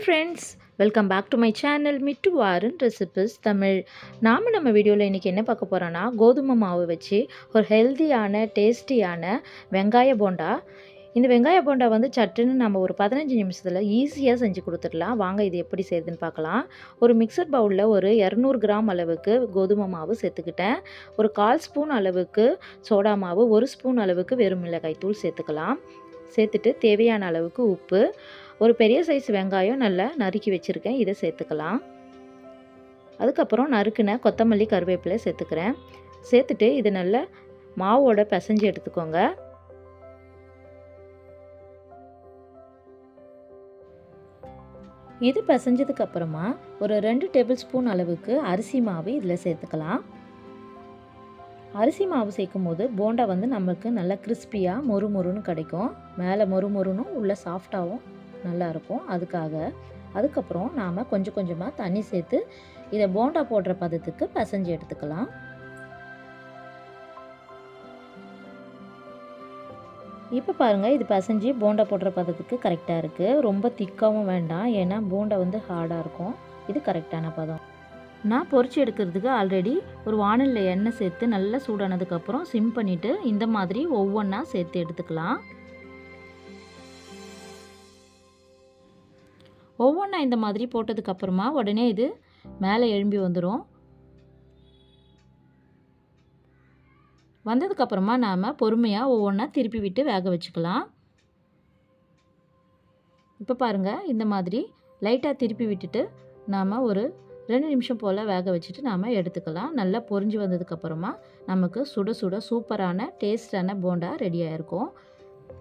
Hi friends welcome back to my channel Mittu வாரன் recipes Tamil நாம் நம்ம வீடியோவில் இன்றைக்கி என்ன பார்க்க போகிறோன்னா கோதுமை மாவு வச்சு ஒரு ஹெல்த்தியான டேஸ்டியான வெங்காய போண்டா. இந்த வெங்காய போண்டா வந்து சட்டுன்னு நம்ம ஒரு பதினஞ்சு நிமிஷத்தில் ஈஸியாக செஞ்சு கொடுத்துடலாம். வாங்க இது எப்படி செய்யுதுன்னு பார்க்கலாம். ஒரு மிக்சர் பவுலில் ஒரு இரநூறு கிராம் அளவுக்கு கோதுமை மாவு சேர்த்துக்கிட்டேன். ஒரு கால் ஸ்பூன் அளவுக்கு சோடா மாவு ஒரு ஸ்பூன் அளவுக்கு வெறும் மிளகாய் தூள் சேர்த்துக்கலாம். சேர்த்துட்டு தேவையான அளவுக்கு உப்பு ஒரு பெரிய சைஸ் வெங்காயம் நல்லா நறுக்கி வச்சுருக்கேன். இதை சேர்த்துக்கலாம். அதுக்கப்புறம் நறுக்குன கொத்தமல்லி கருவேப்பிலை சேர்த்துக்கிறேன். சேர்த்துட்டு இது நல்லா மாவோட பிசைஞ்சு எடுத்துக்கோங்க. இது பிசைஞ்சதுக்கு அப்புறமா ஒரு ரெண்டு டேபிள் ஸ்பூன் அளவுக்கு அரிசி மாவு இதில் சேர்த்துக்கலாம். அரிசி மாவு சேர்க்கும் போது போண்டா வந்து நமக்கு நல்லா கிறிஸ்பியாக மொறு மொறுன்னு கிடைக்கும். மேலே மொறு மொறுனும் உள்ளே சாஃப்டாகவும் நல்லாயிருக்கும் அதுக்காக அதுக்கப்புறம் நாம் கொஞ்சம் கொஞ்சமாக தண்ணி சேர்த்து இதை போண்டா போடுற பதத்துக்கு பசஞ்சு எடுத்துக்கலாம். இப்போ பாருங்கள் இது பசஞ்சு போண்டா போடுற பதத்துக்கு கரெக்டாக இருக்குது ரொம்ப திக்காகவும் வேண்டாம். ஏன்னா போண்டா வந்து ஹார்டாக இருக்கும். இது கரெக்டான பதம். நான் பொறிச்சு எடுக்கிறதுக்கு ஆல்ரெடி ஒரு வானலில் எண்ணெய் சேர்த்து நல்லா சூடானதுக்கப்புறம் சிம் பண்ணிவிட்டு இந்த மாதிரி ஒவ்வொன்றா சேர்த்து எடுத்துக்கலாம். ஒவ்வொன்றா இந்த மாதிரி போட்டதுக்கப்புறமா உடனே இது மேலே எழும்பி வந்துடும் வந்ததுக்கப்புறமா நாம் பொறுமையாக ஒவ்வொன்றா திருப்பி விட்டு வேக வச்சுக்கலாம். இப்போ பாருங்கள் இந்த மாதிரி லைட்டாக திருப்பி விட்டுட்டு நாம் ஒரு ரெண்டு நிமிஷம் போல் வேக வச்சுட்டு நாம் எடுத்துக்கலாம். நல்லா பொரிஞ்சு வந்ததுக்கப்புறமா நமக்கு சுட சுட சூப்பரான டேஸ்டான போண்டா ரெடியாக இருக்கும்.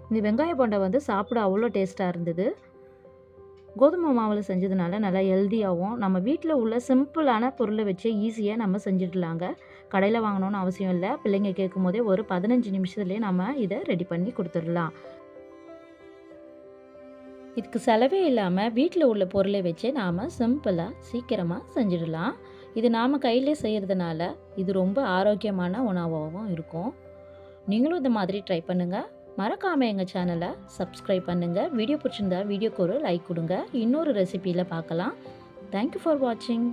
இந்த வெங்காய போண்டா வந்து சாப்பிட அவ்வளோ டேஸ்ட்டாக இருந்தது. கோதுமை மாவில் செஞ்சதுனால நல்லா ஹெல்த்தியாகவும் நம்ம வீட்டில் உள்ள சிம்பிளான பொருளை வச்சு ஈஸியாக நம்ம செஞ்சிடலாங்க. கடையில் வாங்கணும்னு அவசியம் இல்லை. பிள்ளைங்க கேட்கும் போதே ஒரு பதினஞ்சு நிமிஷத்துலேயே நம்ம இதை ரெடி பண்ணி கொடுத்துடலாம். இதுக்கு செலவே இல்லாமல் வீட்டில் உள்ள பொருளை வச்சு நாம் சிம்பிளாக சீக்கிரமாக செஞ்சிடலாம். இது நாம் கையிலே செய்கிறதுனால இது ரொம்ப ஆரோக்கியமான உணவாகவும் இருக்கும். நீங்களும் இந்த மாதிரி ட்ரை பண்ணுங்கள் மறக்காமல் எங்கள் சேனலை சப்ஸ்கிரைப் பண்ணுங்கள் வீடியோ பிடிச்சிருந்தா வீடியோக்கு ஒரு லைக் கொடுங்க. இன்னொரு ரெசிப்பியில் பார்க்கலாம். தேங்க்யூ ஃபார் வாட்சிங்